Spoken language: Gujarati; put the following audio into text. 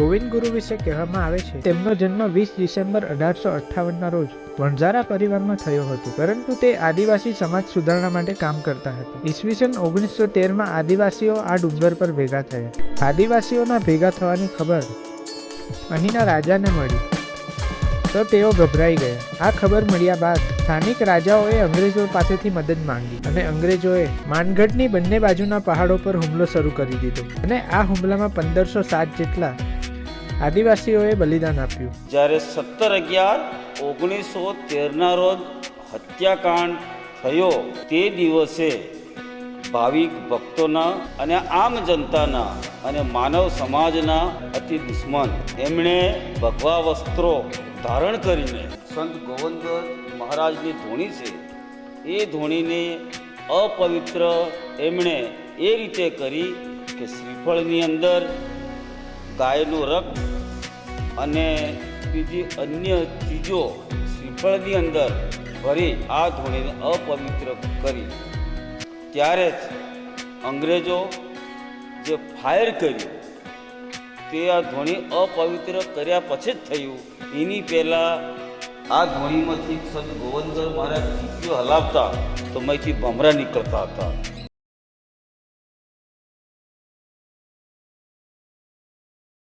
ગોવિંદ ગુરુ વિશે કહેવામાં આવે છે, તેમનો જન્મ વીસ ડિસેમ્બર અઢારસો અઠ્ઠાવનના રોજ વણઝારા પરિવારમાં થયો હતો, પરંતુ તે આદિવાસી સમાજ સુધારણા માટે કામ કરતા હતા. ઈસવીસન ઓગણીસો તેરમાં આદિવાસીઓ આ ડુંગર પર ભેગા થયા. આદિવાસીઓના ભેગા થવાની ખબર અહીંના રાજાને મળી, તો તેઓ ગભરાઈ ગયા. આ ખબર મળ્યા બાદ સ્થાનિક રાજાઓએ અંગ્રેજો પાસેથી મદદ માંગી અને અંગ્રેજોએ માનગઢની બંને બાજુના પહાડો પર હુમલો શરૂ કરી દીધો. અને આ હુમલામાં પંદરસો સાત જેટલા આદિવાસીઓએ બલિદાન આપ્યું. જ્યારે સત્તર અગિયાર ઓગણીસો તેરના રોજ હત્યાકાંડ થયો, તે દિવસે ભાવિક ભક્તોના અને આમ જનતાના અને માનવ સમાજના અતિ દુશ્મન એમણે ભગવા વસ્ત્રો ધારણ કરીને સંત ગોવંદ મહારાજની ધૂણી છે, એ ધૂણીને અપવિત્ર એમણે એ રીતે કરી કે શ્રીફળની અંદર ગાયનું રક્ત અને બીજી અન્ય ચીજો શ્રીફળની અંદર ભરી આ ધૂણીને અપવિત્ર કરી. ત્યારે જ અંગ્રેજો જે ફાયર કર્યું, તે આ ધોણી અપવિત્ર કર્યા પછી જ થયું. એની પહેલાં આ ધોણીમાંથી સંત ગોવંદર મહારાજ ચીટીઓ હલાવતા તો મેથી ભમરા નીકળતા હતા.